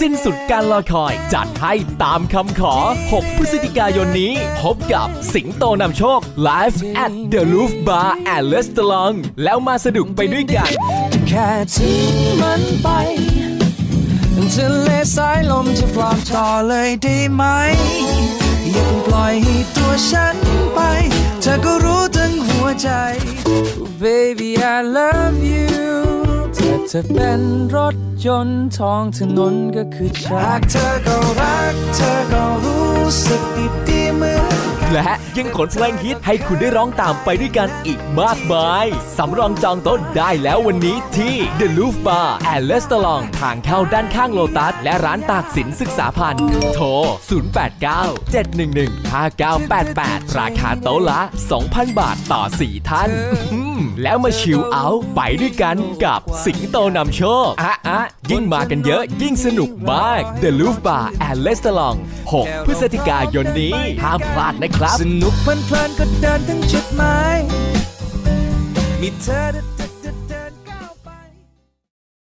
สิ้นสุดการรอคอยจัดให้ตามคำขอ 6 พฤศจิกายนนี้ พบกับสิงโตนำโชค Live at The Roof Bar and Restaurant แล้วมาสนุกไปด้วยกัน แค่ทิ้งมันไปทะเลสายลมจะฟลอมต่อเลยได้ไหม อย่าเพิ่งปล่อยให้ตัวฉันไป เธอก็รู้ทั้งหัวใจ Baby I love you เธอเป็นรถยนต์ท้องถนนก็คือฉันหากเธอก็รัก และยังขนเพลงฮิตให้คุณได้ร้องตามไปด้วยกันอีกมากมาย สำรองจองโต๊ะได้แล้ววันนี้ที่ The Roof Bar and Restaurant ทางเข้าด้านข้างโลตัส และร้านตากสินศึกษาพันธ์โทร 089 711 5988 ราคาโต๊ะละ 2,000 บาทต่อ 4 ท่าน แล้วมาชิลเอาท์ไปด้วยกันกับสิงโตนำโชคอะอะยิ่งมากันเยอะยิ่งสนุกมาก The Roof Bar and Restaurant 6 พฤศจิกายนนี้ห้ามพลาดนะครับ สนุกเพลินๆก็เดินถึงจุดหมายมีเธอ